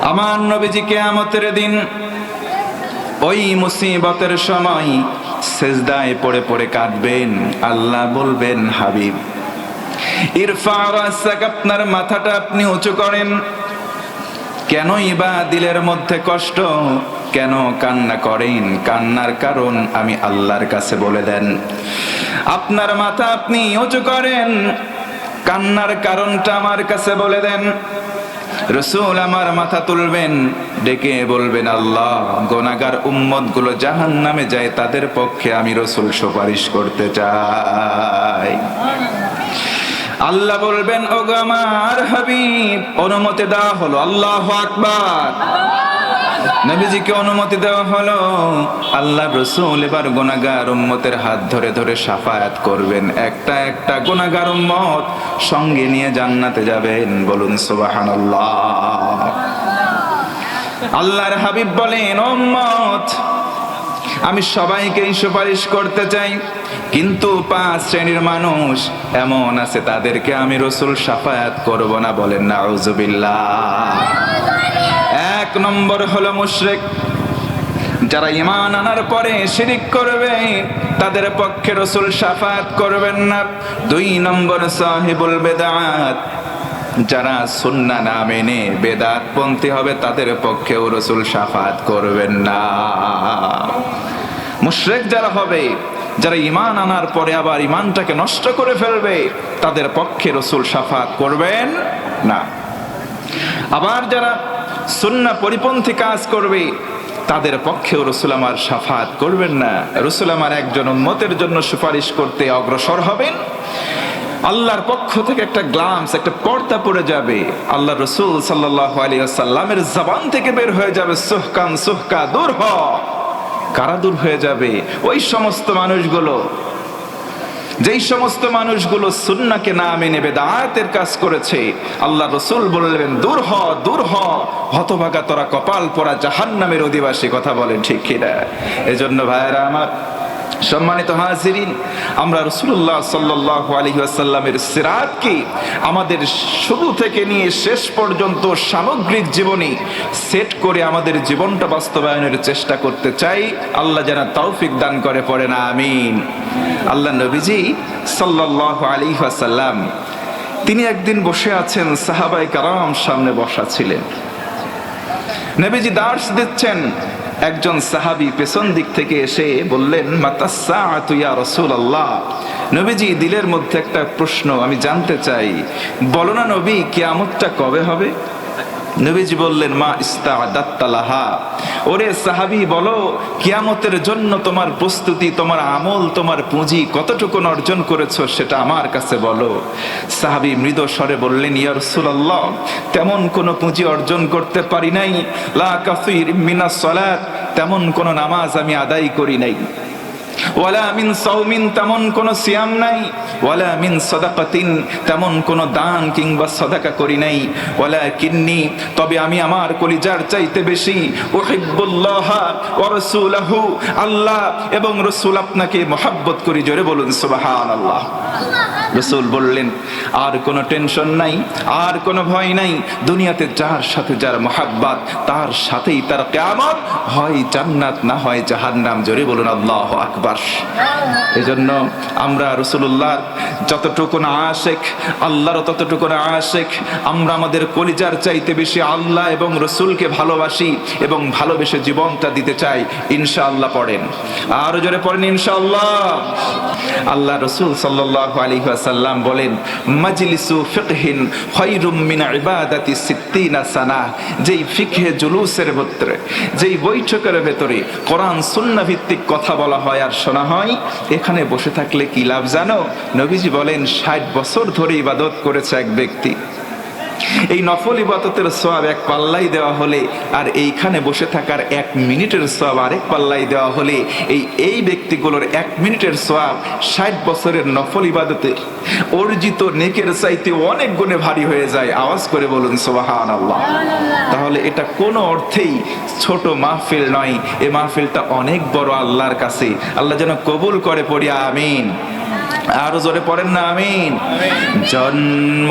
আমার নবীজি কেয়ামতের দিন ওই মুসিবতের সময় সেজদায় পড়ে পড়ে কাঁদবেন। আল্লাহ বলবেন, হাবিব, ইরফা রাসাক আপনার মাথাটা আপনি উঁচু করেন। কেনই বা দিলের মধ্যে কষ্ট, কেন কান্না করেন? কান্নার কারণ আমি আল্লাহর কাছে বলে দেন। আপনার মাথা আপনি উঁচু করেন, কান্নার কারণটা আমার কাছে বলে দেন। রসুল আমার মাথা তুলবেন, ডেকে বলবেন, আল্লাহ, গোনাগার উম্মতগুলো জাহান নামে যায়, তাদের পক্ষে আমি রসুল সুপারিশ করতে চাই। আল্লাহ বলবেন ও গো আমার হাবিব, অনুমতি দেওয়া হলো, আল্লাহ আকবার। নবীজিকে অনুমতি দেওয়া হলো, আল্লাহ রসুল এবার গোনাগার উম্মতের হাত ধরে ধরে সাফায়াত করবেন। একটা একটা গোনাগার উম্মত সঙ্গে নিয়ে জান্নাতে যাবেন, বলুন সুবহানাল্লাহ। আল্লাহর হাবিব বলেন, উম্মত, আমি সবাইকেই সুপারিশ করতে চাই, কিন্তু পাঁচ শ্রেণির মানুষ এমন আছে তাদেরকে আমি রসুল সাফায়াত করব না বলেন না এক নম্বর হলো মুশরিক। যারা ইমান আনার পরে শিরিক করবে, তাদের পক্ষে রসুল সাফায়াত করবেন না। দুই নম্বর সাহিবুল বেদাত। যারা সুন্না না মেনে বেদাত পন্থী হবে, তাদের পক্ষেও রসুল সাফাত করবেন না। মুশরেক যারা হবে, যারা ইমান আনার পরে আবার ইমানটাকে নষ্ট করে ফেলবে, তাদের পক্ষে রসুল সাফাত করবেন না। আবার যারা সুন্না পরিপন্থী কাজ করবে, তাদের পক্ষেও রসুল আমার সাফাত করবেন না। রসুল আমার একজন উন্মতের জন্য সুপারিশ করতে অগ্রসর হবেন। আল্লাহর পক্ষ থেকে একটা গ্লামস, একটা পর্দা পড়ে যাবে। আল্লাহ রসুল সাল্লাহ আলিয়াল্লামের জবান থেকে বের হয়ে যাবে, সুহকান সুহকা দূর হ। কারা দূর হয়ে যাবে? ওই সমস্ত মানুষগুলো যেই সমস্ত মানুষগুলো সুন্নাকে না মেনে বেদায়াতের কাজ করেছে, আল্লাহ রসুল বললেন, দূর হ দূর হ, হতভাগা তোরা কপাল পরা জাহান্নামের অধিবাসী, কথা বলেন ঠিক কিনা? এজন্য ভাইয়েরা আমার সম্মানিত হাজিরিন, আমরা রসুল্লাহ সাল্লাহ আলহিহাসাল্লামের সিরাতকে আমাদের শুরু থেকে নিয়ে শেষ পর্যন্ত সামগ্রিক জীবনে সেট করে আমাদের জীবনটা বাস্তবায়নের চেষ্টা করতে চাই। আল্লাহ যেন তৌফিক দান করে পড়ে না আমিন। আল্লাহ নবীজি সাল্লাহ আলিহাসাল্লাম তিনি একদিন বসে আছেন সাহাবাই কারাম সামনে বসা ছিলেন। নবীজি দার্স দিচ্ছেন একজন সাহাবি পেছন দিক থেকে এসে বললেন মাতাসা আল্লাহ নবীজি দিলের মধ্যে একটা প্রশ্ন আমি জানতে চাই। বলো না নবী, কেয়ামতটা কবে হবে? নবীজি বললেন, মা ইস্তা দাত্তালাহা ওরে সাহাবি, বলো, কিয়ামতের জন্য তোমার প্রস্তুতি, তোমার আমল, তোমার পুঁজি কতটুকু অর্জন করেছ সেটা আমার কাছে বলো। সাহাবি মৃদ স্বরে বললেন, ইয়া রাসূলুল্লাহ, তেমন কোনো পুঁজি অর্জন করতে পারি নাই। লা কাফির মিনা সালাত, তেমন কোনো নামাজ আমি আদায় করি নাই। ওয়ালা মিন সাউমিন তেমন কোনো সিয়াম নাই, ওয়ালা মিন সদাকাতিন তেমন কোনো দান কিংবা সদাকা করি নাই ওয়ালা কিন্নি তবে আমি আমার কলিজার চাইতে বেশি উহিব্বুল্লাহ ওয়া রাসূলাহু, আল্লাহ এবং রাসূল আপনাকে মহাব্বত করি, জোরে বলুন সুবহানাল্লাহ। রসুল বললেন, আর কোনো টেনশন নাই, আর কোনো ভয় নাই, দুনিয়াতে যার সাথে যার মহাব্বাত, তার সাথেই তার কেয়ামত হয় জান্নাত না হয় জাহান্নাম, জোরে বলুন আল্লাহ আকবার। এজন্য আমরা রসুল্লাহ যতটুকু না আশেক, আল্লাহর ততটুকু না আশেক, আমরা আমাদের কলিজার চাইতে বেশি আল্লাহ এবং রসুলকে ভালোবাসি এবং ভালোবেসে জীবনটা দিতে চাই, ইনশাআল্লাহ পড়েন। আরও জোরে পড়েন, ইনশাআল্লাহ। আল্লাহ রসুল সাল্লাহ আলী সাল্লাম বলেন, মাজলিসু ফিকহিন খৈরুম মিন ইবাদাতি সিত্তিনা সানা। যেই ফিকহে জুলুসের ভিতরে, যেই বৈঠকের ভেতরে কোরআন সুন্না ভিত্তিক কথা বলা হয় আর শোনা হয়, এখানে বসে থাকলে কি লাভ জানো? নবীজি বলেন, ষাট বছর ধরে ইবাদত করেছে এক ব্যক্তি। এই নফল ইবাদতের সব এক পাল্লাই দেওয়া হলে, আর এইখানে বসে থাকার এক মিনিটের সব আরেক পাল্লাই দেওয়া হলে, এই এই ব্যক্তিগুলোর এক মিনিটের সব ষাট বছরের নফল ইবাদতের। অর্জিত নেকের চাইতে অনেক গুণে ভারী হয়ে যায়। আওয়াজ করে বলুন সোবাহান আল্লাহ তাহলে এটা কোনো অর্থেই ছোট মাহফিল নয়। এ মাহফিলটা অনেক বড় আল্লাহর কাছে। আল্লাহ যেন কবুল করে পড়ি, আমিন। আরও জোরে পড়েন না, আমিন। জন্ম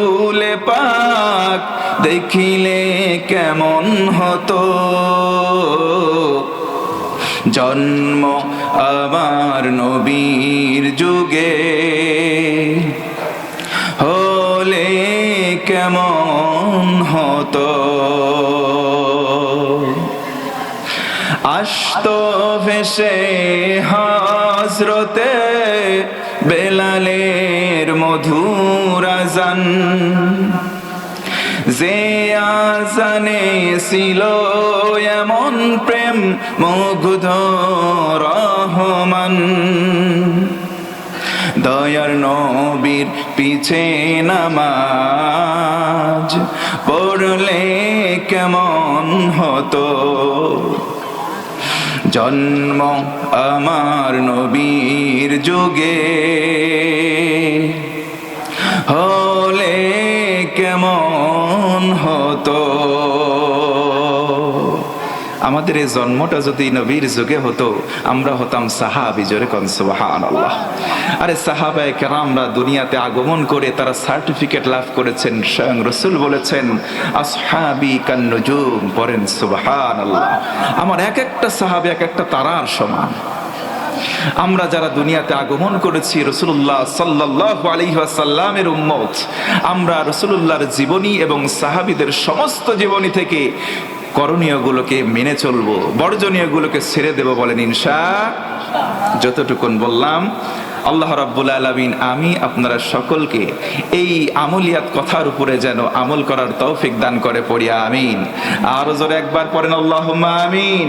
রসুল পাক দেখিলে কেমন হতো? জন্ম আমার নবীর যুগে হলে কেমন হতো? আস্ত ভেসে হাজরতে বেলালের মধুর আজান যে আজানে ছিল এমন প্রেম মুগ্ধ রহমান। দয়ার নবীর পিছে নামাজ পড়লে কেমন হতো? জন্ম আমার নবীর যুগে হলে কেমন হতো? আমাদের এই জন্মটা যদি নবীর যুগে হতো, আমরা হতাম সাহাবি জোরে কন সুবহান আল্লাহ আরে সাহাবায়ে কেরামরা দুনিয়াতে আগমন করে তারা সার্টিফিকেট লাভ করেছেন, স্বয়ং রসুল বলেছেন, আসহাবি কান্নজুম পড়েন সুবহান আল্লাহ আমার এক একটা সাহাবি এক একটা তারার সমান। আমরা যারা দুনিয়াতে আগমন করেছি রসুল্লাহ সাল্লাহ আলহিহাসাল্লামের উম্মত, আমরা রসুল্লাহর জীবনী এবং সাহাবিদের সমস্ত জীবনী থেকে করণীয়গুলোকে মেনে চলবো, বর্জনীয়গুলোকে ছেড়ে দেব বলেন ইনশা যতটুকুন বললাম। আল্লাহ রাব্বুল আলামিন, আমি আপনারা সকলকে এই আমলিয়াত কথার উপরে যেন আমল করার তৌফিক দান করে পড়িয়া আমিন। আরও জোরে একবার পড়েন, আল্লাহুম্মা আমিন।